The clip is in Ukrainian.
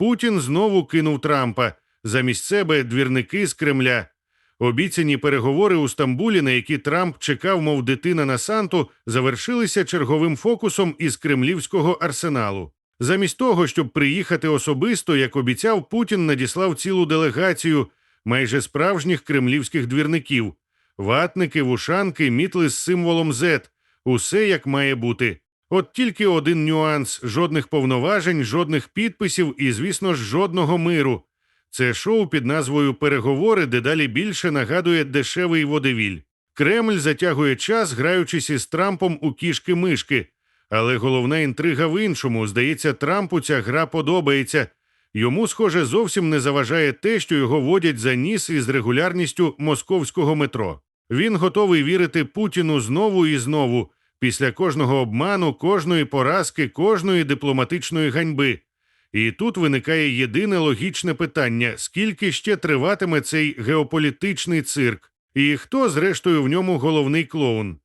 Путін знову кинув Трампа. Замість себе двірники з Кремля. Обіцяні переговори у Стамбулі, на які Трамп чекав, мов дитина на Санту, завершилися черговим фокусом із кремлівського арсеналу. Замість того, щоб приїхати особисто, як обіцяв, Путін надіслав цілу делегацію майже справжніх кремлівських двірників, ватники, вушанки, мітли з символом Z. Усе як має бути. От тільки один нюанс: жодних повноважень, жодних підписів і, звісно ж, жодного миру. Це шоу під назвою Переговори дедалі більше нагадує дешевий водевіль. Кремль затягує час, граючись із Трампом у кішки-мишки. Але головна інтрига в іншому. Здається, Трампу ця гра подобається. Йому, схоже, зовсім не заважає те, що його водять за ніс із регулярністю московського метро. Він готовий вірити Путіну знову і знову, після кожного обману, кожної поразки, кожної дипломатичної ганьби. І тут виникає єдине логічне питання: скільки ще триватиме цей геополітичний цирк, і хто, зрештою, в ньому головний клоун?